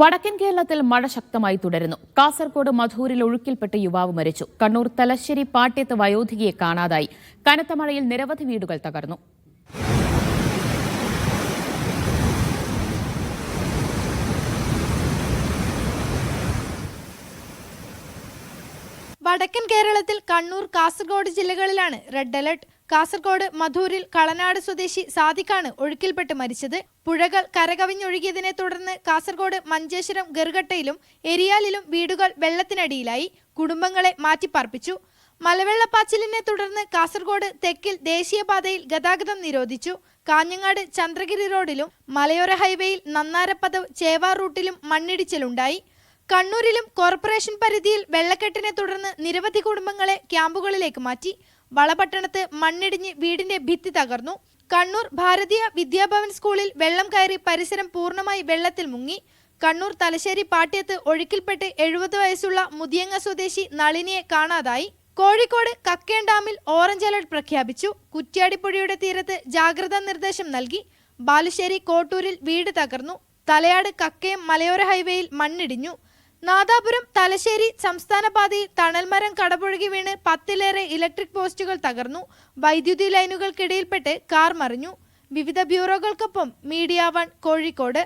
വടക്കൻ കേരളത്തിൽ മഴ ശക്തമായി തുടരുന്നു. കാസർഗോഡ് മധൂരിൽ ഒഴുക്കിൽപ്പെട്ട് യുവാവ് മരിച്ചു. കണ്ണൂർ തലശ്ശേരി പാട്യത്ത് വയോധികയെ കാണാതായി. കനത്ത മഴയിൽ നിരവധി വീടുകൾ തകർന്നു. വടക്കൻ കേരളത്തിൽ കണ്ണൂർ കാസർഗോഡ് ജില്ലകളിലാണ് റെഡ് അലർട്ട്. കാസർഗോഡ് മധൂരിൽ കളനാട് സ്വദേശി സാദിഖാണ് ഒഴുക്കിൽപ്പെട്ട് മരിച്ചത്. പുഴകൾ കരകവിഞ്ഞൊഴുകിയതിനെ തുടർന്ന് കാസർഗോഡ് മഞ്ചേശ്വരം ഗർഗട്ടയിലും എരിയാലിലും വീടുകൾ വെള്ളത്തിനടിയിലായി. കുടുംബങ്ങളെ മാറ്റിപ്പാർപ്പിച്ചു. മലവെള്ളപ്പാച്ചിലിനെ തുടർന്ന് കാസർഗോഡ് തെക്കിൽ ദേശീയപാതയിൽ ഗതാഗതം നിരോധിച്ചു. കാഞ്ഞങ്ങാട് ചന്ദ്രഗിരി റോഡിലും മലയോര ഹൈവേയിൽ നന്നാരപ്പതവ് ചേവാർ റൂട്ടിലും മണ്ണിടിച്ചിലുണ്ടായി. കണ്ണൂരിലും കോർപ്പറേഷൻ പരിധിയിൽ വെള്ളക്കെട്ടിനെ തുടർന്ന് നിരവധി കുടുംബങ്ങളെ ക്യാമ്പുകളിലേക്ക് മാറ്റി. വളപട്ടണത്ത് മണ്ണിടിഞ്ഞ് വീടിന്റെ ഭിത്തി തകർന്നു. കണ്ണൂർ ഭാരതീയ വിദ്യാഭവൻ സ്കൂളിൽ വെള്ളം കയറി പരിസരം പൂർണമായി വെള്ളത്തിൽ മുങ്ങി. കണ്ണൂർ തലശ്ശേരി പാട്യത്ത് ഒഴുക്കിൽപ്പെട്ട് എഴുപത് വയസ്സുള്ള മുതിയങ്ങ സ്വദേശി നളിനിയെ കാണാതായി. കോഴിക്കോട് കക്കേൺ ഡാമിൽ ഓറഞ്ച് അലർട്ട് പ്രഖ്യാപിച്ചു. കുറ്റ്യാടിപ്പുഴയുടെ തീരത്ത് ജാഗ്രതാ നിർദ്ദേശം നൽകി. ബാലുശ്ശേരി കോട്ടൂരിൽ വീട് തകർന്നു. തലയാട് കക്കയം മലയോര ഹൈവേയിൽ മണ്ണിടിഞ്ഞു. നാദാപുരം തലശ്ശേരി സംസ്ഥാന പാതയിൽ തണൽമരം കടപുഴകി വീണ് പത്തിലേറെ ഇലക്ട്രിക് പോസ്റ്റുകൾ തകർന്നു. വൈദ്യുതി ലൈനുകൾക്കിടയിൽപ്പെട്ട് കാർ മറിഞ്ഞു. വിവിധ ബ്യൂറോകൾക്കൊപ്പം മീഡിയ വൺ കോഴിക്കോട്.